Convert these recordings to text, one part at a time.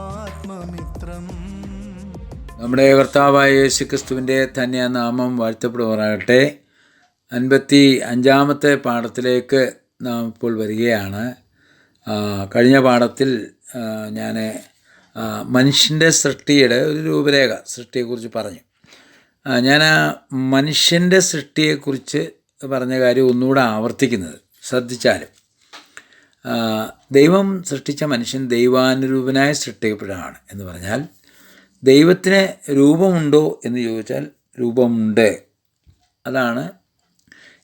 ആത്മമിത്രം. നമ്മുടെ കർത്താവായ യേശു ക്രിസ്തുവിന്റെ തന്നെ നാമം വാഴ്ത്തപ്പെടുവാറാകട്ടെ അൻപത്തി അഞ്ചാമത്തെ പാഠത്തിലേക്ക് നാം ഇപ്പോൾ വരികയാണ്. കഴിഞ്ഞ പാഠത്തിൽ ഞാൻ മനുഷ്യന്റെ സൃഷ്ടിയുടെ ഒരു രൂപരേഖ സൃഷ്ടിയെക്കുറിച്ച് പറഞ്ഞു. ഞാൻ ആ മനുഷ്യന്റെ സൃഷ്ടിയെക്കുറിച്ച് പറഞ്ഞ കാര്യം ഒന്നുകൂടെ ആവർത്തിക്കുന്നത് ശ്രദ്ധിച്ചാലും. ദൈവം സൃഷ്ടിച്ച മനുഷ്യൻ ദൈവാനുരൂപനായി സൃഷ്ടിക്കപ്പെടുകയാണ് എന്ന് പറഞ്ഞാൽ ദൈവത്തിന് രൂപമുണ്ടോ എന്ന് ചോദിച്ചാൽ രൂപമുണ്ട്. അതാണ്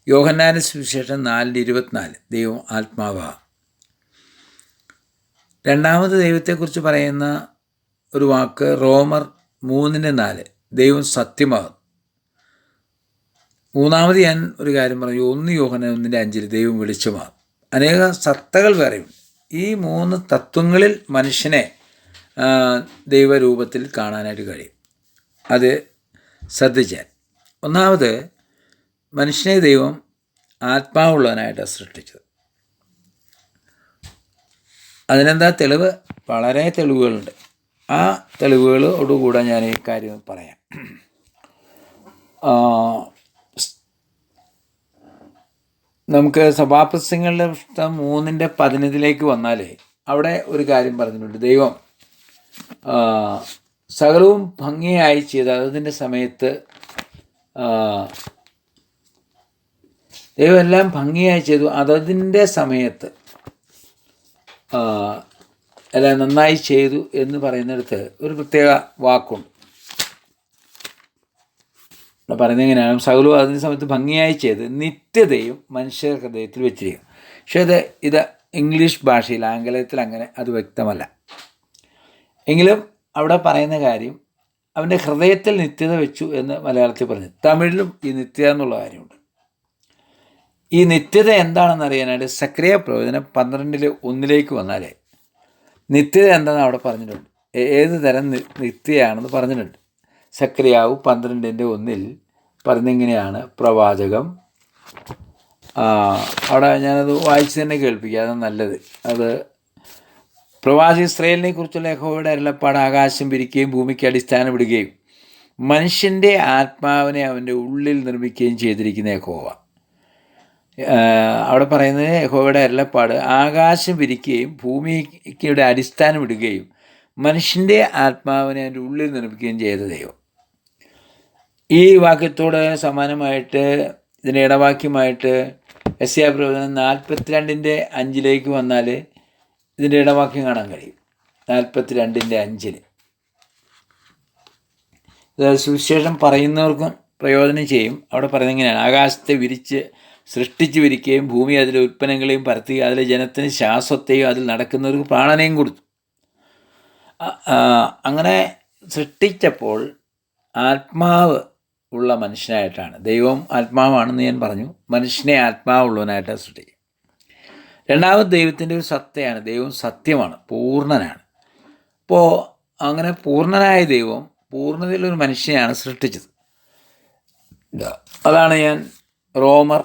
യോഹന്നാന സുവിശേഷം നാലിന്റെ ഇരുപത്തിനാല്. ദൈവം ആത്മാവ. രണ്ടാമത് ദൈവത്തെക്കുറിച്ച് പറയുന്ന ഒരു വാക്ക് റോമർ മൂന്നിന്റെ നാല്. ദൈവം സത്യമാകും മൂന്നാമത് ഞാൻ ഒരു കാര്യം പറഞ്ഞു. ഒന്ന് യോഹന ഒന്നിന്റെ അഞ്ചിൽ ദൈവം വെളിച്ചമാകും അനേക സത്തകൾ വേറെയുണ്ട് ഈ മൂന്ന് തത്വങ്ങളിൽ മനുഷ്യനെ ദൈവരൂപത്തിൽ കാണാനായിട്ട് കഴിയും. അത് ശ്രദ്ധിച്ചാൽ. ഒന്നാമത് മനുഷ്യനെ ദൈവം ആത്മാവുള്ളവനായിട്ടാണ് സൃഷ്ടിച്ചത്. അതിനെന്താ തെളിവ്? വളരെ തെളിവുകളുണ്ട്. ആ തെളിവുകളോടുകൂടെ ഞാൻ ഈ കാര്യം പറയാം. നമുക്ക് സഭാപ്രസംഗങ്ങളുടെ പുസ്തകം മൂന്നിന്റെ പതിനഞ്ചിലേക്ക് വന്നാലേ അവിടെ ഒരു കാര്യം പറഞ്ഞിട്ടുണ്ട്. ദൈവം സകലവും ഭംഗിയായി ചെയ്ത് അതിന്റെ സമയത്ത് ദൈവം എല്ലാം ഭംഗിയായി ചെയ്തു. അതതിന്റെ സമയത്ത് എല്ലാം നന്നായി ചെയ്തു എന്ന് പറയുന്നിടത്ത് ഒരു പ്രത്യേക വാക്കുണ്ട്. ഇവിടെ പറയുന്നത് എങ്ങനെയാണ്? സകലവും അതിന്റെ സമയത്ത് ഭംഗിയായി ചെയ്ത് നിത്യതയും മനുഷ്യ ഹൃദയത്തിൽ വെച്ചിരിക്കും പക്ഷേ അത് ഇത് ഇംഗ്ലീഷ് ഭാഷയിൽ ആംഗലത്തിൽ അങ്ങനെ അത് വ്യക്തമല്ല. എങ്കിലും അവിടെ പറയുന്ന കാര്യം അവന്റെ ഹൃദയത്തിൽ നിത്യത വെച്ചു എന്ന് മലയാളത്തിൽ പറഞ്ഞു. തമിഴിലും ഈ നിത്യത എന്നുള്ള കാര്യമുണ്ട്. ഈ നിത്യത എന്താണെന്ന് അറിയാനായിട്ട് സക്രിയ പ്രവചനം പന്ത്രണ്ടിൽ ഒന്നിലേക്ക് വന്നാലേ നിത്യത എന്താണെന്ന് അവിടെ പറഞ്ഞിട്ടുണ്ട്. ഏത് തരം നിത്യയാണെന്ന് പറഞ്ഞിട്ടുണ്ട്. സക്രിയാവ് പന്ത്രണ്ടിന്റെ ഒന്നിൽ പറഞ്ഞിങ്ങനെയാണ് പ്രവാചകം? അവിടെ ഞാനത് വായിച്ച് തന്നെ കേൾപ്പിക്കുക അതാണ് നല്ലത്. അത് പ്രവാസി ഇസ്രയേലിനെ കുറിച്ചുള്ള യഹോയുടെ അരുളപ്പാട് ആകാശം വിരിക്കുകയും ഭൂമിക്ക് അടിസ്ഥാനം ഇടുകയും മനുഷ്യന്റെ ആത്മാവിനെ അവന്റെ ഉള്ളിൽ നിർമ്മിക്കുകയും ചെയ്തിരിക്കുന്ന യഹോവ. അവിടെ പറയുന്നത് യഹോയുടെ അരുളപ്പാട് ആകാശം വിരിക്കുകയും ഭൂമിയുടെ അടിസ്ഥാനം ഇടുകയും മനുഷ്യന്റെ ആത്മാവിനെ അവന്റെ ഉള്ളിൽ നിർമ്മിക്കുകയും ചെയ്ത ദൈവം. ഈ വാക്യത്തോട് സമാനമായിട്ട് ഇതിന്റെ ഇടവാക്യമായിട്ട് എസ് എ പ്രവചനം നാൽപ്പത്തിരണ്ടിന്റെ അഞ്ചിലേക്ക് വന്നാൽ ഇതിന്റെ ഇടവാക്യം കാണാൻ കഴിയും. നാൽപ്പത്തിരണ്ടിന്റെ അഞ്ചിൽ ഇത് സുവിശേഷം പറയുന്നവർക്കും പ്രയോജനം ചെയ്യും. അവിടെ പറയുന്നത് ഇങ്ങനെയാണ്. ആകാശത്തെ വിരിച്ച് സൃഷ്ടിച്ച് വിരിക്കുകയും ഭൂമി അതിലെ ഉൽപ്പന്നങ്ങളെയും പരത്തി അതിലെ ജനത്തിന് ശ്വാസത്തെയും അതിൽ നടക്കുന്നവർക്ക് പ്രാണനെയും കൊടുത്തു. അങ്ങനെ സൃഷ്ടിച്ചപ്പോൾ ആത്മാവ് ഉള്ള മനുഷ്യനായിട്ടാണ്. ദൈവം ആത്മാവാണെന്ന് ഞാൻ പറഞ്ഞു. മനുഷ്യനെ ആത്മാവുള്ളവനായിട്ട് സൃഷ്ടി. രണ്ടാമത് ദൈവത്തിന്റെ ഒരു സത്തയാണ്. ദൈവം സത്യമാണ്. പൂർണനാണ്. അപ്പോൾ അങ്ങനെ പൂർണനായ ദൈവം പൂർണതയിലൊരു മനുഷ്യനെയാണ് സൃഷ്ടിച്ചത്. അതാണ് ഞാൻ റോമർ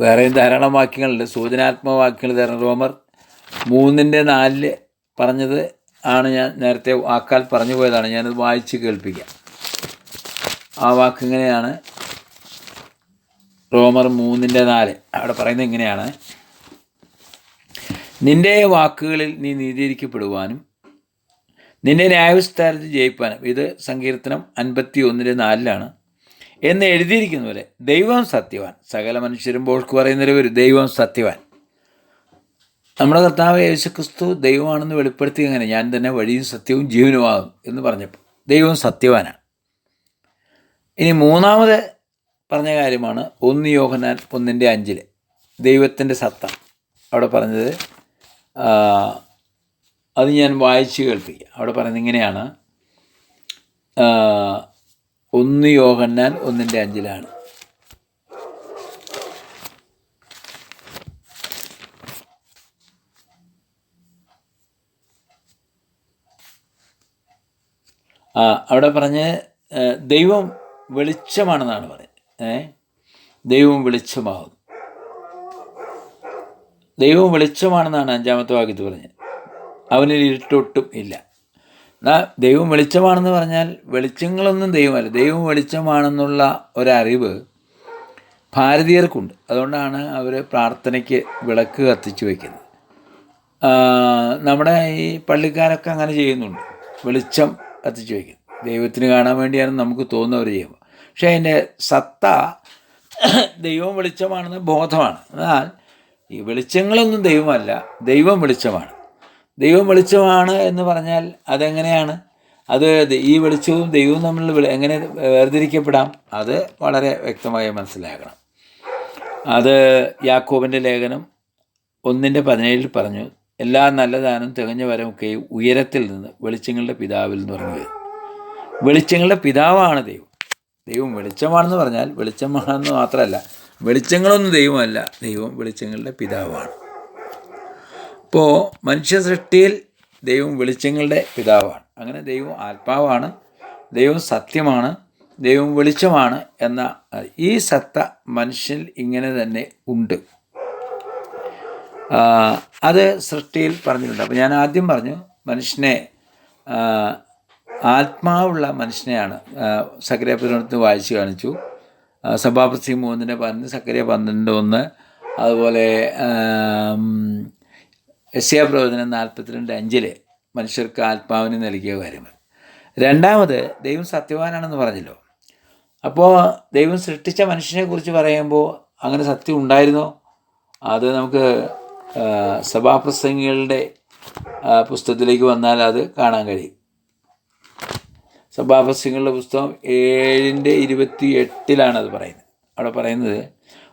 വേറെയും ധാരാളം വാക്യങ്ങളുണ്ട്. സൂചനാത്മക വാക്യങ്ങൾ ധാരാളം റോമർ മൂന്നിന്റെ നാലിൽ പറഞ്ഞത് ആണ് ഞാൻ നേരത്തെ വാക്കാൽ പറഞ്ഞു പോയതാണ്. ഞാനത് വായിച്ച് കേൾപ്പിക്കാം. ആ വാക്ക് ഇങ്ങനെയാണ് റോമർ മൂന്നിന്റെ നാല്. അവിടെ പറയുന്നത് ഇങ്ങനെയാണ്. നിന്റെ വാക്കുകളിൽ നീ നീതീകരിക്കപ്പെടുവാനും നിന്റെ ന്യായവിസ്താരത്തിൽ ജയിപ്പാനും. ഇത് സങ്കീർത്തനം അൻപത്തി ഒന്നിന്റെ നാലിലാണ്. എന്ന് എഴുതിയിരിക്കുന്ന പോലെ ദൈവം സത്യവാൻ. സകല മനുഷ്യരും ബോൾക്ക് ഒരു ദൈവം സത്യവാൻ. നമ്മുടെ കർത്താവ് യേശുക്രിസ്തു ദൈവമാണെന്ന് വെളിപ്പെടുത്തി എങ്ങനെ ഞാൻ തന്നെ വഴിയും സത്യവും ജീവനുമാകും എന്ന് പറഞ്ഞപ്പോൾ ദൈവം സത്യവാനാണ്. ഇനി മൂന്നാമത് പറഞ്ഞ കാര്യമാണ് ഒന്ന് യോഹനാൻ ഒന്നിന്റെ അഞ്ചിൽ ദൈവത്തിന്റെ സത്ത. അവിടെ പറഞ്ഞത് അത് ഞാൻ വായിച്ച് കേൾപ്പിക്കുക അവിടെ പറയുന്നത് ഇങ്ങനെയാണ്. ഒന്ന് യോഹന്നാൻ ഒന്നിന്റെ അഞ്ചിലാണ്. അവിടെ പറഞ്ഞ് ദൈവം വെളിച്ചമാണെന്നാണ് പറയുന്നത്. ഏ? ദൈവം വെളിച്ചമാകുന്നു. ദൈവം വെളിച്ചമാണെന്നാണ് അഞ്ചാമത്തെ വാക്യത്തിൽ പറഞ്ഞത്. അവനിൽ ഇരുട്ടൊട്ടും ഇല്ല. ദൈവം വെളിച്ചമാണെന്ന് പറഞ്ഞാൽ വെളിച്ചങ്ങളൊന്നും ദൈവമല്ല. ദൈവം വെളിച്ചമാണെന്നുള്ള ഒരറിവ് ഭാരതീയർക്കുണ്ട്. അതുകൊണ്ടാണ് അവർ പ്രാർത്ഥനയ്ക്ക് വിളക്ക് കത്തിച്ചു വയ്ക്കുന്നത് നമ്മുടെ ഈ പള്ളിക്കാരൊക്കെ അങ്ങനെ ചെയ്യുന്നുണ്ട്. വെളിച്ചം കത്തിച്ചു വയ്ക്കും ദൈവത്തിന് കാണാൻ വേണ്ടിയാണ് നമുക്ക് തോന്നുന്നവർ ചെയ്യുമ്പോൾ പക്ഷേ അതിന്റെ സത്ത ദൈവം വെളിച്ചമാണെന്ന് ബോധമാണ്. എന്നാൽ ഈ വെളിച്ചങ്ങളൊന്നും ദൈവമല്ല ദൈവം വെളിച്ചമാണ്. ദൈവം വെളിച്ചമാണ് എന്ന് പറഞ്ഞാൽ അതെങ്ങനെയാണ്? അത് ഈ വെളിച്ചവും ദൈവവും തമ്മിൽ എങ്ങനെ വേർതിരിക്കപ്പെടാം? അത് വളരെ വ്യക്തമായി മനസ്സിലാക്കണം. അത് യാക്കോബിന്റെ ലേഖനം ഒന്നിന്റെ പതിനേഴിൽ പറഞ്ഞു എല്ലാ നല്ലതാനും ദാനം തികഞ്ഞ വരമൊക്കെയും ഉയരത്തിൽ നിന്ന് വെളിച്ചങ്ങളുടെ പിതാവിൽ നിന്ന് പറഞ്ഞു വെളിച്ചങ്ങളുടെ പിതാവാണ് ദൈവം. ദൈവം വെളിച്ചമാണെന്ന് പറഞ്ഞാൽ വെളിച്ചമാണെന്ന് മാത്രമല്ല വെളിച്ചങ്ങളൊന്നും ദൈവമല്ല ദൈവം വെളിച്ചങ്ങളുടെ പിതാവാണ്. അപ്പോൾ മനുഷ്യ സൃഷ്ടിയിൽ ദൈവം വെളിച്ചങ്ങളുടെ പിതാവാണ്. അങ്ങനെ ദൈവം ആത്മാവാണ് ദൈവം സത്യമാണ് ദൈവം വെളിച്ചമാണ് എന്ന ഈ സത്ത മനുഷ്യൻ ഇങ്ങനെ തന്നെ ഉണ്ട്. അത് സൃഷ്ടിയിൽ പറഞ്ഞിട്ടുണ്ട്. അപ്പോൾ ഞാൻ ആദ്യം പറഞ്ഞു മനുഷ്യനെ ആത്മാവുള്ള മനുഷ്യനെയാണ്. സക്കരിയ പതിനൊന്ന് വായിച്ച് കാണിച്ചു. സഭാപ്രസി മൂന്നിന്റെ പതിനൊന്ന് സക്കരിയ പന്ത്രണ്ട് ഒന്ന് അതുപോലെ എസ്യ പ്രവചനം നാൽപ്പത്തിരണ്ട് അഞ്ചിൽ മനുഷ്യർക്ക് ആത്മാവിന് നൽകിയ കാര്യങ്ങൾ രണ്ടാമത് ദൈവം സത്യവാനാണെന്ന് പറഞ്ഞല്ലോ. അപ്പോൾ ദൈവം സൃഷ്ടിച്ച മനുഷ്യനെ കുറിച്ച് പറയുമ്പോൾ അങ്ങനെ സത്യം ഉണ്ടായിരുന്നോ? അത് നമുക്ക് സഭാപ്രസംഗികളുടെ പുസ്തകത്തിലേക്ക് വന്നാൽ അത് കാണാൻ കഴിയും. സഭാപ്രസംഗങ്ങളുടെ പുസ്തകം ഏഴിന്റെ ഇരുപത്തി എട്ടിലാണ് അത് പറയുന്നത്. അവിടെ പറയുന്നത്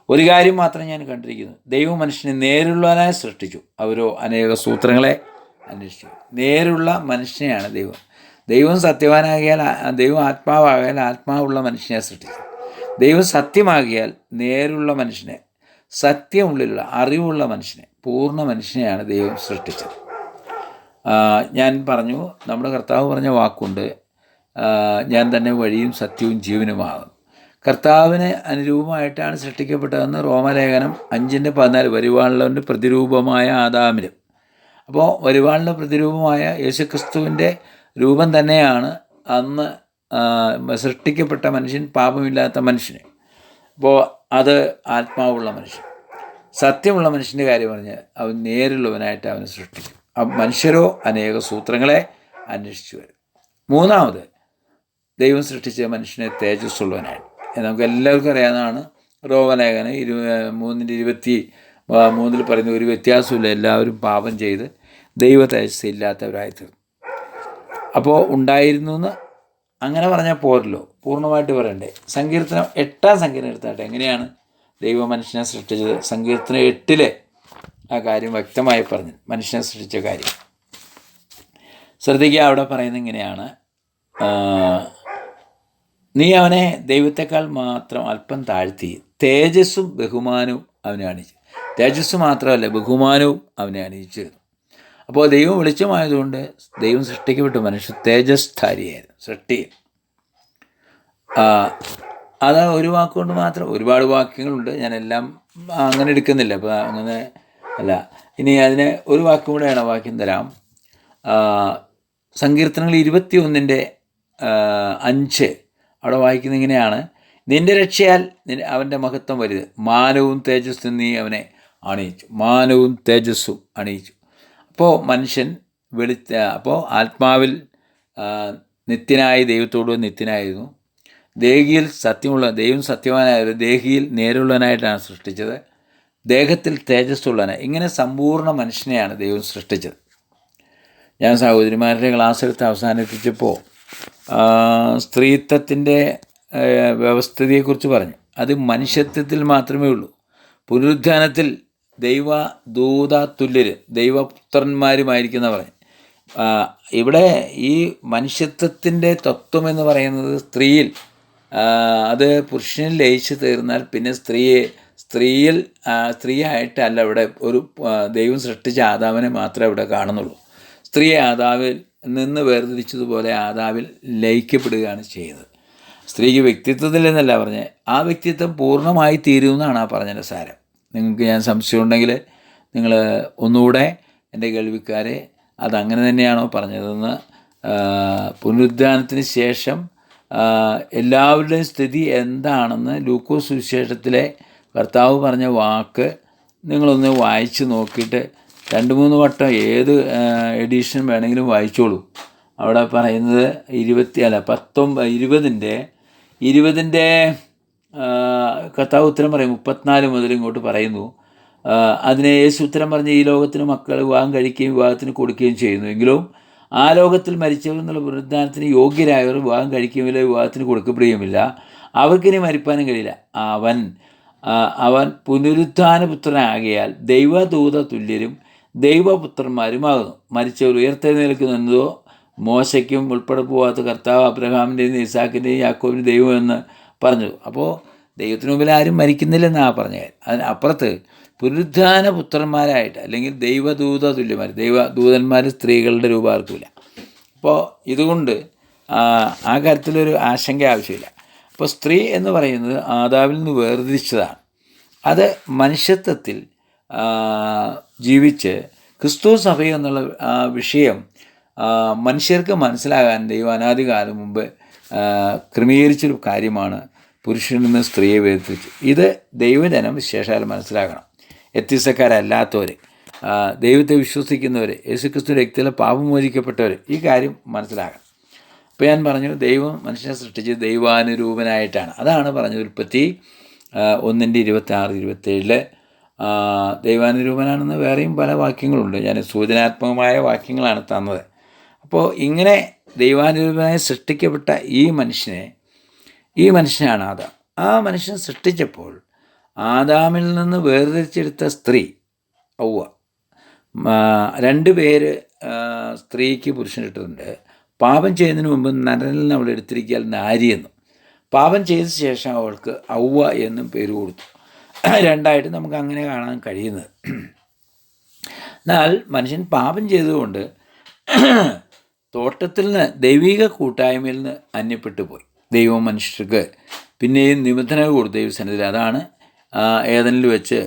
ഒരു കാര്യം മാത്രം ഞാൻ കണ്ടിരിക്കുന്നു. ദൈവം മനുഷ്യനെ നേരുള്ളവനായി സൃഷ്ടിച്ചു. അവരോ അനേക സൂത്രങ്ങളെ അന്വേഷിച്ചു. നേരുള്ള മനുഷ്യനെയാണ് ദൈവം. ദൈവം സത്യവാനാകിയാൽ ദൈവം ആത്മാവാകിയാൽ ആത്മാവുള്ള മനുഷ്യനെ സൃഷ്ടിച്ചു. ദൈവം സത്യമാകിയാൽ നേരുള്ള മനുഷ്യനെ സത്യമുള്ളിലുള്ള അറിവുള്ള മനുഷ്യനെ പൂർണ മനുഷ്യനെയാണ് ദൈവം സൃഷ്ടിച്ചത്. ഞാൻ പറഞ്ഞു നമ്മുടെ കർത്താവ് പറഞ്ഞ വാക്കുണ്ട് ഞാൻ തന്നെ വഴിയും സത്യവും ജീവനുമാകുന്നു. കർത്താവിന് അനുരൂപമായിട്ടാണ് സൃഷ്ടിക്കപ്പെട്ടതെന്ന് റോമലേഖനം അഞ്ചിന്റെ പതിനാല് വരുവാളിലവന്റെ പ്രതിരൂപമായ ആദാമിലും. അപ്പോൾ വരുവാളിന്റെ പ്രതിരൂപമായ യേശുക്രിസ്തുവിന്റെ രൂപം തന്നെയാണ് അന്ന് സൃഷ്ടിക്കപ്പെട്ട മനുഷ്യൻ പാപമില്ലാത്ത മനുഷ്യന്. അപ്പോൾ അത് ആത്മാവുള്ള മനുഷ്യൻ. സത്യമുള്ള മനുഷ്യന്റെ കാര്യം പറഞ്ഞ് അവൻ നേരിള്ളവനായിട്ട് അവനെ സൃഷ്ടിക്കും. മനുഷ്യരോ അനേക സൂത്രങ്ങളെ അന്വേഷിച്ചു വരും. മൂന്നാമത് ദൈവം സൃഷ്ടിച്ച മനുഷ്യനെ തേജസ്സുള്ളവനാണ്. നമുക്ക് എല്ലാവർക്കും അറിയാവുന്നതാണ്. റോമലേഖനം ഇരു മൂന്നിന്റെ ഇരുപത്തി മൂന്നിൽ പറയുന്ന ഒരു വ്യത്യാസമില്ല എല്ലാവരും പാപം ചെയ്ത് ദൈവ തേജസ് തീർന്നു അപ്പോൾ ഉണ്ടായിരുന്നു എന്ന് അങ്ങനെ പറഞ്ഞാൽ പോരല്ലോ. പൂർണമായിട്ട് പറയണ്ടേ. സങ്കീർത്തനം എട്ടാം സങ്കീർത്തനം എടുത്താട്ടെ. എങ്ങനെയാണ് ദൈവ മനുഷ്യനെ സൃഷ്ടിച്ചത്? സങ്കീർത്തനം എട്ടിലെ ആ കാര്യം വ്യക്തമായി പറഞ്ഞു. മനുഷ്യനെ സൃഷ്ടിച്ച കാര്യം. ശ്രദ്ധിക്കുക അവിടെ പറയുന്നത് ഇങ്ങനെയാണ്. നീ അവനെ ദൈവത്തെക്കാൾ മാത്രം അല്പം താഴ്ത്തി. തേജസ്സും ബഹുമാനവും അവനെ അണിയിച്ചു തേജസ് മാത്രമല്ല ബഹുമാനവും അവനെ അണിയിച്ചിരുന്നു അപ്പോൾ ദൈവം വെളിച്ചമായതുകൊണ്ട് ദൈവം സൃഷ്ടിക്കപ്പെട്ട മനുഷ്യ തേജസ്ധാരിയായിരുന്നു സൃഷ്ടിയിൽ. ആ, അത് ഒരു വാക്കുകൊണ്ട് മാത്രം ഒരുപാട് വാക്യങ്ങളുണ്ട്. ഞാനെല്ലാം അങ്ങനെ എടുക്കുന്നില്ല. അപ്പോൾ അങ്ങനെ അല്ല. ഇനി അതിന് ഒരു വാക്കും കൂടെയാണ് വാക്യം തരാം. സങ്കീർത്തനങ്ങൾ ഇരുപത്തി ഒന്നിന്റെ അഞ്ച്. അവിടെ വായിക്കുന്ന ഇങ്ങനെയാണ്. നിന്റെ രക്ഷയാൽ അവന്റെ മഹത്വം വലുത്. മാനവും തേജസ്സും നീ അവനെ അണിയിച്ചു. മാനവും തേജസ്സും അണിയിച്ചു. അപ്പോൾ മനുഷ്യൻ വെളുത്ത അപ്പോൾ ആത്മാവിൽ നിത്യനായ ദൈവത്തോട് നിത്യനായിരുന്നു. ദേഹിയിൽ സത്യമുള്ള ദൈവം സത്യവാനായ ദേഹിയിൽ നേരുള്ളവനായിട്ടാണ് സൃഷ്ടിച്ചത്. ദേഹത്തിൽ തേജസ്സുള്ളവനായി ഇങ്ങനെ സമ്പൂർണ മനുഷ്യനെയാണ് ദൈവം സൃഷ്ടിച്ചത്. ഞാൻ സഹോദരിമാരുടെ ക്ലാസ് എടുത്ത് അവസാനിപ്പിച്ചപ്പോൾ സ്ത്രീത്വത്തിന്റെ വ്യവസ്ഥിതിയെക്കുറിച്ച് പറഞ്ഞു. അത് മനുഷ്യത്വത്തിൽ മാത്രമേ ഉള്ളൂ. പുനരുദ്ധാനത്തിൽ ദൈവ ദൂത തുല്യര് ദൈവപുത്രന്മാരുമായിരിക്കുന്ന പറഞ്ഞു. ഇവിടെ ഈ മനുഷ്യത്വത്തിന്റെ തത്വം എന്ന് പറയുന്നത് സ്ത്രീയിൽ അത് പുരുഷനിൽ ലയിച്ചു തീർന്നാൽ പിന്നെ സ്ത്രീയെ സ്ത്രീയിൽ സ്ത്രീയായിട്ടല്ല ഇവിടെ ഒരു ദൈവം സൃഷ്ടിച്ച ആദാവിനെ മാത്രമേ ഇവിടെ കാണുന്നുള്ളൂ. സ്ത്രീ ആദാവിൽ നിന്ന് വേർതിരിച്ചതുപോലെ ആദാവിൽ ലയിക്കപ്പെടുകയാണ് ചെയ്യുന്നത്. സ്ത്രീക്ക് വ്യക്തിത്വത്തിൽ എന്നല്ല പറഞ്ഞത്. ആ വ്യക്തിത്വം പൂർണമായി തീരുമെന്നാണ് ആ പറഞ്ഞതിന്റെ സാരം. നിങ്ങൾക്ക് ഞാൻ സംശയമുണ്ടെങ്കിൽ നിങ്ങൾ ഒന്നുകൂടെ എന്റെ കേൾവിക്കാരെ അതങ്ങനെ തന്നെയാണോ പറഞ്ഞതെന്ന് പുനരുദ്ധാനത്തിന് ശേഷം എല്ലാവരുടെയും സ്ഥിതി എന്താണെന്ന് ലൂക്കോസ് സുവിശേഷത്തിലെ കർത്താവ് പറഞ്ഞ വാക്ക് നിങ്ങളൊന്ന് വായിച്ച് നോക്കിയിട്ട് രണ്ട് മൂന്ന് വട്ടം ഏത് എഡിഷൻ വേണമെങ്കിലും വായിച്ചോളൂ. അവിടെ പറയുന്നത് ഇരുപത്തി അല്ല പത്തൊമ്പത് ഇരുപതിന്റെ ഇരുപതിന്റെ കർത്താവ് ഉത്തരം പറയും മുപ്പത്തിനാല് മുതൽ ഇങ്ങോട്ട് പറയുന്നു. അതിനെ യേശു ഉത്തരം പറഞ്ഞ് ഈ ലോകത്തിന് മക്കൾ വിവാഹം കഴിക്കുകയും വിവാഹത്തിന് കൊടുക്കുകയും ചെയ്യുന്നു. എങ്കിലും ആ ലോകത്തിൽ മരിച്ചവർ എന്നുള്ള പുനരുദ്ധാനത്തിന് യോഗ്യരായവർ വിവാഹം കഴിക്കുകയുമില്ല വിവാഹത്തിന് കൊടുക്കപ്പെടുകയുമില്ല അവർക്കിനി മരിപ്പാനും കഴിയില്ല. അവൻ അവൻ പുനരുത്ഥാന പുത്രനാകിയാൽ ദൈവദൂത തുല്യരും ദൈവപുത്രന്മാരുമാകുന്നു. മരിച്ചവർ ഉയർത്തെഴുന്നേൽക്കുന്നതോ മോശയ്ക്കും ഉൾപ്പെടെ പോവാത്ത കർത്താവ് അബ്രഹാമിന്റെയും ഇസാക്കിന്റെയും യാക്കോബിന്റെ ദൈവം എന്ന് പറഞ്ഞു. അപ്പോൾ ദൈവത്തിന് മുമ്പിൽ ആരും മരിക്കുന്നില്ലെന്നാണ് പറഞ്ഞത്. അതിന് അപ്പുറത്ത് പുനരുദ്ധാന പുത്രന്മാരായിട്ട് അല്ലെങ്കിൽ ദൈവദൂത തുല്യമാർ ദൈവദൂതന്മാർ സ്ത്രീകളുടെ രൂപം ആർക്കില്ല അപ്പോൾ ഇതുകൊണ്ട് ആ, കാര്യത്തിലൊരു ആശങ്ക ആവശ്യമില്ല. അപ്പോൾ സ്ത്രീ എന്ന് പറയുന്നത് ആദാവിൽ നിന്ന് വേർതിരിച്ചതാണ്. അത് മനുഷ്യത്വത്തിൽ ജീവിച്ച് ക്രിസ്തു സഭ എന്നുള്ള വിഷയം മനുഷ്യർക്ക് മനസ്സിലാകാൻ ദൈവം അനാദികാലം മുമ്പ് ക്രമീകരിച്ചൊരു കാര്യമാണ് പുരുഷനിൽ നിന്ന് സ്ത്രീയെ വേർതിരിച്ചു. ഇത് ദൈവജനം വിശേഷാൽ മനസ്സിലാക്കണം. വ്യത്യസ്തക്കാരല്ലാത്തവർ ദൈവത്തെ വിശ്വസിക്കുന്നവർ യേശുക്രിസ്തു വ്യക്തിയിലെ പാപം മോചിക്കപ്പെട്ടവർ ഈ കാര്യം മനസ്സിലാക്കണം. ഇപ്പോൾ ഞാൻ പറഞ്ഞു ദൈവം മനുഷ്യനെ സൃഷ്ടിച്ചത് ദൈവാനുരൂപനായിട്ടാണ്. അതാണ് പറഞ്ഞത് ഉൽപ്പത്തി ഒന്നിന്റെ ഇരുപത്തി ആറ് ഇരുപത്തേഴിൽ ദൈവാനുരൂപനാണെന്ന് വേറെയും പല വാക്യങ്ങളുണ്ട്. ഞാൻ സൂചനാത്മകമായ വാക്യങ്ങളാണ് തന്നത്. അപ്പോൾ ഇങ്ങനെ ദൈവാനുരൂപനായി സൃഷ്ടിക്കപ്പെട്ട ഈ മനുഷ്യനെ ഈ മനുഷ്യനാണ് ആദാം. ആ മനുഷ്യൻ സൃഷ്ടിച്ചപ്പോൾ ആദാമിൽ നിന്ന് വേർതിരിച്ചെടുത്ത സ്ത്രീ ഔവ രണ്ട് പേര് സ്ത്രീക്ക് പുരുഷനിട്ടുണ്ട് പാപം ചെയ്യുന്നതിന് മുമ്പ് നരനിൽ നിന്ന് അവൾ എടുത്തിരിക്കാൻ നാരി എന്നും. പാപം ചെയ്ത ശേഷം അവൾക്ക് ഔവ എന്നും പേര് കൊടുത്തു. രണ്ടായിട്ട് നമുക്ക് അങ്ങനെ കാണാൻ കഴിയുന്നത്. എന്നാൽ മനുഷ്യൻ പാപം ചെയ്തുകൊണ്ട് തോട്ടത്തിൽ നിന്ന് ദൈവിക കൂട്ടായ്മയിൽ നിന്ന് അന്യപ്പെട്ടു പോയി. ദൈവം മനുഷ്യർക്ക് പിന്നെയും നിബന്ധന കൊടുത്തു ദൈവസനത്തിൽ അതാണ് ഏതെങ്കിലും വെച്ച്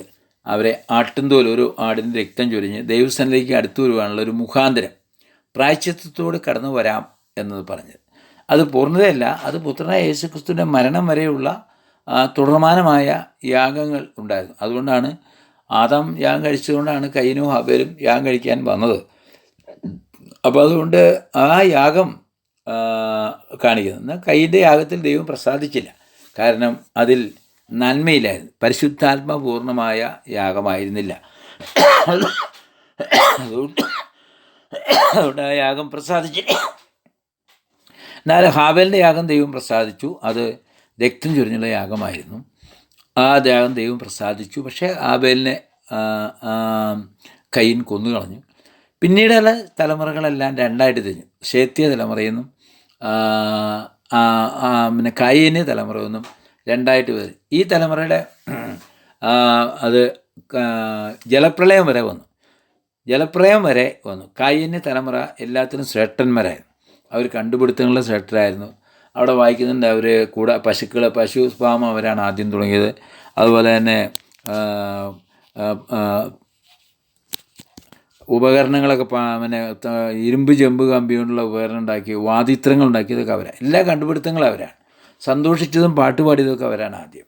അവരെ ആട്ടിൻതോൽ ഒരു ആടിന്റെ രക്തം ചൊരിഞ്ഞ് ദൈവസനത്തിലേക്ക് അടുത്തു വരുവാനുള്ള ഒരു മുഖാന്തരം പ്രായച്ചിത്വത്തോട് കടന്നു വരാം എന്നത് പറഞ്ഞത്. അത് പൂർണതയല്ല അത് പുത്രനായ യേശുക്രിസ്തുവിന്റെ മരണം വരെയുള്ള തുടർമാനമായ യാഗങ്ങൾ ഉണ്ടായിരുന്നു. അതുകൊണ്ടാണ് ആദാം യാഗം കഴിച്ചതുകൊണ്ടാണ് കൈനും ഹബേലും യാഗം കഴിക്കാൻ വന്നത്. അപ്പോൾ അതുകൊണ്ട് ആ യാഗം കാണിക്കുന്നത് കൈന്റെ യാഗത്തിൽ ദൈവം പ്രസാദിച്ചില്ല. കാരണം അതിൽ നന്മയില്ലായിരുന്നു. പരിശുദ്ധാത്മപൂർണമായ യാഗമായിരുന്നില്ല. അതുകൊണ്ട് ആ യാഗം പ്രസാദിച്ചില്ല. എന്നാൽ ഹാബേലിന്റെ യാഗം ദൈവം പ്രസാദിച്ചു. അത് രക്തം ചൊരിഞ്ഞുള്ള യാഗമായിരുന്നു. ആ യാഗം ദൈവം പ്രസാദിച്ചു. പക്ഷേ ആബേലിനെ ആ, കൊന്നു കളഞ്ഞു. പിന്നീട് പിന്നീടുള്ള തലമുറകളെല്ലാം രണ്ടായിട്ട് തിരിഞ്ഞു. ശേത്യ തലമുറയെന്നും പിന്നെ കയ്യന് തലമുറയെന്നും രണ്ടായിട്ട് വരും ഈ തലമുറയുടെ അത് ജലപ്രളയം വരെ വന്നു. ജലപ്രളയം വരെ വന്നു. കായിന് തലമുറ എല്ലാത്തിനും ശ്രേഷ്ഠന്മാരായിരുന്നു. അവർ കണ്ടുപിടുത്തങ്ങളുടെ ശ്രേഷ്ഠരായിരുന്നു. അവിടെ വായിക്കുന്നുണ്ട് അവർ കൂടെ പശുക്കൾ പശു ഫാം അവരാണ് ആദ്യം തുടങ്ങിയത്. അതുപോലെ തന്നെ ഉപകരണങ്ങളൊക്കെ പിന്നെ ഇരുമ്പ് ചെമ്പ് കമ്പി കൊണ്ടുള്ള ഉപകരണം ഉണ്ടാക്കി വാദിത്രങ്ങൾ ഉണ്ടാക്കിയതൊക്കെ അവരാണ് എല്ലാ കണ്ടുപിടുത്തങ്ങളും അവരാണ്. സന്തോഷിച്ചതും പാട്ടുപാടിയതൊക്കെ അവരാണ് ആദ്യം.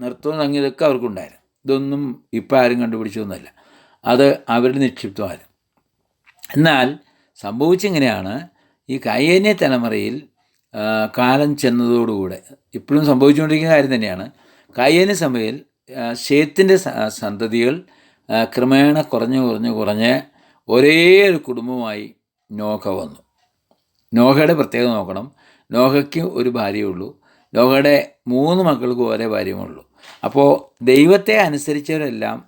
നൃത്തവും സംഗീതമൊക്കെ അവർക്കുണ്ടായിരുന്നു. ഇതൊന്നും ഇപ്പം ആരും കണ്ടുപിടിച്ചതൊന്നുമല്ല. അത് അവരുടെ നിക്ഷിപ്തമായിരുന്നു. എന്നാൽ സംഭവിച്ചിങ്ങനെയാണ്? ഈ കയ്യേനെ തലമുറയിൽ കാലം ചെന്നതോടുകൂടെ ഇപ്പോഴും സംഭവിച്ചുകൊണ്ടിരിക്കുന്ന കാര്യം തന്നെയാണ്. കയ്യേന്യ സമയിൽ ഷേത്തിന്റെ സന്തതികൾ ക്രമേണ കുറഞ്ഞ് കുറഞ്ഞ് കുറഞ്ഞ് ഒരേ ഒരു കുടുംബമായി നോഹ വന്നു. നോഹയുടെ പ്രത്യേകത നോക്കണം. നോഹയ്ക്ക് ഒരു ഭാര്യയേ ഉള്ളൂ. നോഹയുടെ മൂന്ന് മക്കൾക്കും ഒരേ ഭാര്യയുള്ളൂ അപ്പോൾ ദൈവത്തെ അനുസരിച്ചവരെല്ലാം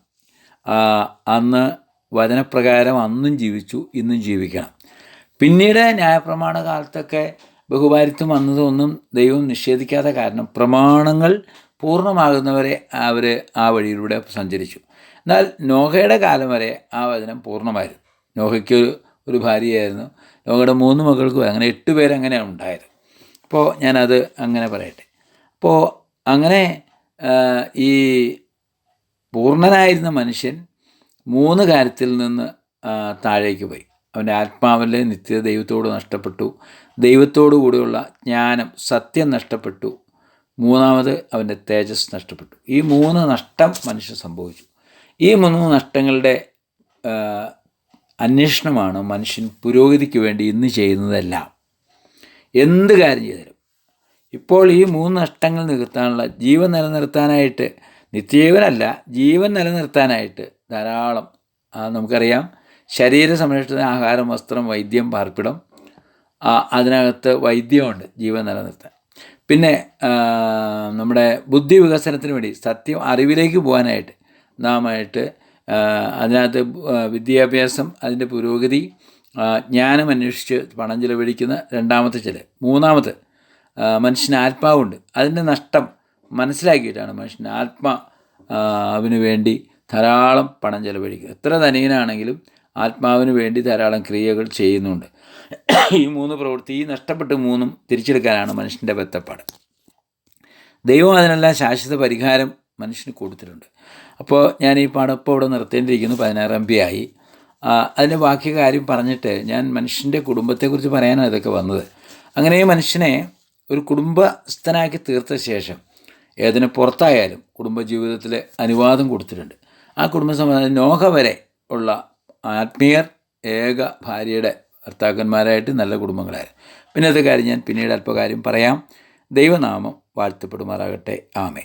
അന്ന് വചനപ്രകാരം അന്നും ജീവിച്ചു ഇന്നും ജീവിക്കണം. പിന്നീട് ന്യായപ്രമാണ കാലത്തൊക്കെ ബഹുഭാരിത്വം വന്നതൊന്നും ദൈവം നിഷേധിക്കാത്ത കാരണം പ്രമാണങ്ങൾ പൂർണമാകുന്നവരെ അവർ ആ വഴിയിലൂടെ സഞ്ചരിച്ചു. എന്നാൽ നോഹയുടെ കാലം വരെ ആ വചനം പൂർണമായിരുന്നു. നോഹയ്ക്ക് ഒരു ഭാര്യയായിരുന്നു. നോഹയുടെ മൂന്ന് മക്കൾക്കും അങ്ങനെ എട്ട് പേരങ്ങനെയാണ് ഉണ്ടായത്. അപ്പോൾ ഞാനത് അങ്ങനെ പറയട്ടെ. അപ്പോൾ അങ്ങനെ ഈ പൂർണനായിരുന്ന മനുഷ്യൻ മൂന്ന് കാര്യത്തിൽ നിന്ന് താഴേക്ക് പോയി. അവന്റെ ആത്മാവിലെ നിത്യ ദൈവത്തോട് നഷ്ടപ്പെട്ടു. ദൈവത്തോടു കൂടിയുള്ള ജ്ഞാനം സത്യം നഷ്ടപ്പെട്ടു. മൂന്നാമത് അവന്റെ തേജസ് നഷ്ടപ്പെട്ടു. ഈ മൂന്ന് നഷ്ടം മനുഷ്യൻ സംഭവിച്ചു. ഈ മൂന്ന് നഷ്ടങ്ങളുടെ അന്വേഷണമാണ് മനുഷ്യൻ പുരോഗതിക്ക് വേണ്ടി ഇന്ന് ചെയ്യുന്നതെല്ലാം. എന്ത് കാര്യം ചെയ്താലും. ഇപ്പോൾ ഈ മൂന്ന് നഷ്ടങ്ങൾ നികത്താനുള്ള ജീവൻ നിലനിർത്താനായിട്ട് നിത്യജീവനല്ല ജീവൻ നിലനിർത്താനായിട്ട് ധാരാളം നമുക്കറിയാം. ശരീര സംരക്ഷണത്തിന് ആഹാരം വസ്ത്രം വൈദ്യം പാർപ്പിടം അതിനകത്ത് വൈദ്യമുണ്ട് ജീവൻ നിലനിർത്താൻ. പിന്നെ നമ്മുടെ ബുദ്ധി വികസനത്തിന് വേണ്ടി സത്യം അറിവിലേക്ക് പോകാനായിട്ട് നാമായിട്ട് അതിനകത്ത് വിദ്യാഭ്യാസം അതിന്റെ പുരോഗതി ജ്ഞാനം അന്വേഷിച്ച് പണം ചിലവഴിക്കുന്ന രണ്ടാമത്തെ ചില മൂന്നാമത് മനുഷ്യന് ആത്മാവുണ്ട്. അതിന്റെ നഷ്ടം മനസ്സിലാക്കിയിട്ടാണ് മനുഷ്യന് ആത്മാ അവന് വേണ്ടി ധാരാളം പണം ചിലവഴിക്കുക. എത്ര ധനികനാണെങ്കിലും ആത്മാവിന് വേണ്ടി ധാരാളം ക്രിയകൾ ചെയ്യുന്നുണ്ട്. ഈ മൂന്ന് പ്രവൃത്തി ഈ നഷ്ടപ്പെട്ട് മൂന്നും തിരിച്ചെടുക്കാനാണ് മനുഷ്യന്റെ ബത്തപ്പാട് ദൈവം അതിനെല്ലാം ശാശ്വത പരിഹാരം മനുഷ്യന് കൊടുത്തിട്ടുണ്ട്. അപ്പോൾ ഞാൻ ഈ പാഠം ഇപ്പോൾ ഇവിടെ നിർത്തേണ്ടിയിരിക്കുന്നു പതിനാറാം പി ആയി അതിന്റെ ബാക്കി കാര്യം പറഞ്ഞിട്ട് ഞാൻ മനുഷ്യന്റെ കുടുംബത്തെക്കുറിച്ച് പറയാനാണ് ഇതൊക്കെ വന്നത്. അങ്ങനെ മനുഷ്യനെ ഒരു കുടുംബസ്ഥനാക്കി തീർത്ത ശേഷം ഏതിന് പുറത്തായാലും കുടുംബജീവിതത്തിൽ അനുവാദം കൊടുത്തിട്ടുണ്ട്. ആ കുടുംബ സമാധാനം നോഹ വരെ ഉള്ള ആത്മീയർ ഏക ഭാര്യയുടെ ഭർത്താക്കന്മാരായിട്ട് നല്ല കുടുംബങ്ങളായിരുന്നു. പിന്നെ അത് കാര്യം ഞാൻ പിന്നീട് അല്പകാര്യം പറയാം. ദൈവനാമം വാഴ്ത്തപ്പെടുമാറാകട്ടെ. ആമേ